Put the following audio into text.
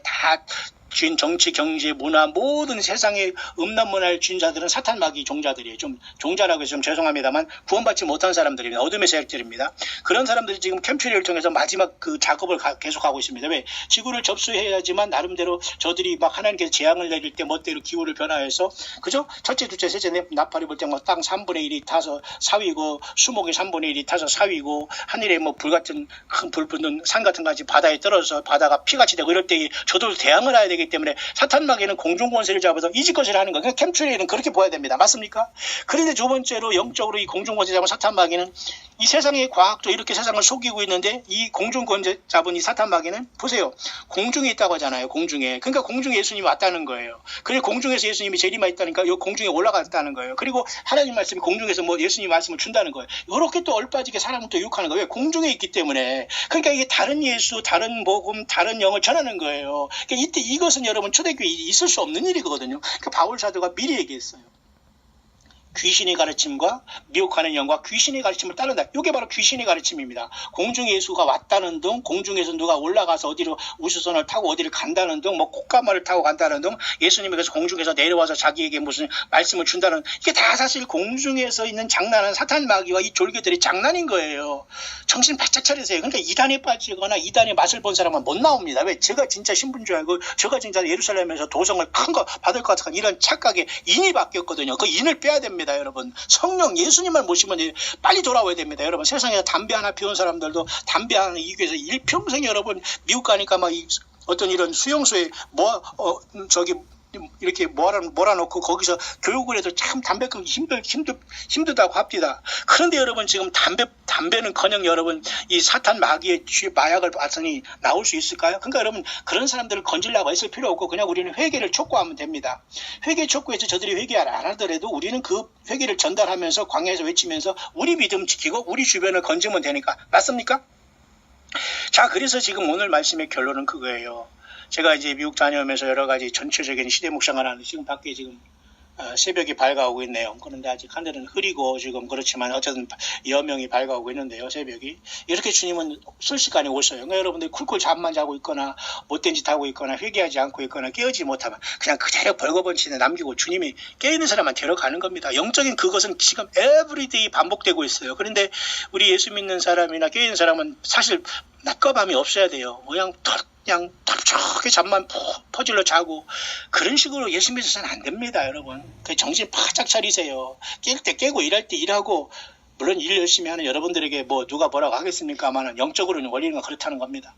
but 다쥔 정치, 경제, 문화 모든 세상의 음란 문화를 쥔 자들은 사탄 마귀 종자들이에요. 좀 종자라고 해서 좀 죄송합니다만 구원받지 못한 사람들입니다. 어둠의 세력들입니다. 그런 사람들이 지금 캠프리를 통해서 마지막 그 작업을 가- 계속하고 있습니다. 왜? 지구를 접수해야지만 나름대로 저들이 막 하나님께서 재앙을 내릴 때 멋대로 기후를 변화해서 그죠? 첫째, 둘째, 셋째, 넷, 나팔이 불때뭐 땅 3분의 1이 타서 사위고 수목이 3분의 1이 타서 사위고 하늘에 뭐 불 같은 큰 불 붙는 산 같은 가지 바다에 떨어져서 바다가 피같이 되고 이럴 때 저도 대항을 해야 되기 때문에 사탄 마귀는 공중 권세를 잡아서 이지것을 하는 거예요. 캠트리는 그렇게 보아야 됩니다. 맞습니까? 그런데 두 번째로 영적으로 이 공중 권세 잡은 사탄 마귀는 이 세상의 과학도 이렇게 세상을 속이고 있는데 이 공중 권세 잡은 이 사탄 마귀는 보세요. 공중에 있다고 하잖아요. 공중에. 그러니까 공중에 예수님이 왔다는 거예요. 그리고 공중에서 예수님이 재림하 있다니까 이 공중에 올라갔다는 거예요. 그리고 하나님 말씀이 공중에서 뭐 예수님 말씀을 준다는 거예요. 이렇게 또 얼빠지게 사람을 또 유혹하는 거예요. 왜? 공중에 있기 때문에. 그러니까 이게 다른 예수, 다른 복음, 다른 영을 전하는 거예요. 그러니까 이때 이것은 여러분 초대교회에 있을 수 없는 일이거든요. 그러니까 바울 사도가 미리 얘기했어요. 귀신의 가르침과 미혹하는 영과 귀신의 가르침을 따른다. 이게 바로 귀신의 가르침입니다. 공중 예수가 왔다는 등, 공중에서 누가 올라가서 어디로 우주선을 타고 어디를 간다는 등, 뭐 꽃가마를 타고 간다는 등, 예수님이 그래서 공중에서 내려와서 자기에게 무슨 말씀을 준다는 이게 다 사실 공중에서 있는 장난은 사탄 마귀와 이 졸개들이 장난인 거예요. 정신 바짝 차리세요. 그러니까 이단에 빠지거나 이단의 맛을 본 사람은 못 나옵니다. 왜? 제가 진짜 신분 줄 알고 제가 진짜 예루살렘에서 도성을 큰 거 받을 것 같은 이런 착각에 인이 바뀌었거든요. 그 인을 빼야 됩니다, 여러분. 성령 예수님을 모시면 빨리 돌아와야 됩니다, 여러분. 세상에서 담배 하나 피운 사람들도 담배 하나 이기위해서 일평생 여러분 미국 가니까 막이 어떤 이런 수용소에 뭐 어, 음, 저기 이렇게 몰아, 몰아놓고 거기서 교육을 해도 참 담배 끊기 힘들, 힘들, 힘들다고 합니다. 그런데 여러분 지금 담배, 담배는 커녕 여러분 이 사탄 마귀의 쥐, 마약을 봤으니 나올 수 있을까요? 그러니까 여러분 그런 사람들을 건질라고 했을 필요 없고 그냥 우리는 회개를 촉구하면 됩니다. 회개 촉구해서 저들이 회개 안 하더라도 우리는 그 회개를 전달하면서 광야에서 외치면서 우리 믿음 지키고 우리 주변을 건지면 되니까. 맞습니까? 자, 그래서 지금 오늘 말씀의 결론은 그거예요. 제가 이제 미국 다녀오면서 여러 가지 전체적인 시대 묵상을 하는데 지금 밖에 지금 어, 새벽이 밝아오고 있네요. 그런데 아직 하늘은 흐리고 지금 그렇지만 어쨌든 여명이 밝아오고 있는데요. 새벽이 이렇게 주님은 순식간에 오셔요. 그러니까 여러분들이 쿨쿨 잠만 자고 있거나 못된 짓 하고 있거나 회개하지 않고 있거나 깨어지 못하면 그냥 그대로 벌거벗이에 남기고 주님이 깨있는 사람만 데려가는 겁니다. 영적인 그것은 지금 에브리데이 반복되고 있어요. 그런데 우리 예수 믿는 사람이나 깨있는 사람은 사실 낮과 밤이 없어야 돼요. 덜 그냥 덥적하게 잠만 푹 퍼질러 자고 그런 식으로 예수 믿어서는 안 됩니다, 여러분. 그 정신 바짝 차리세요. 깰 때 깨고 일할 때 일하고 물론 일 열심히 하는 여러분들에게 뭐 누가 뭐라고 하겠습니까만은 영적으로는 원리는 그렇다는 겁니다.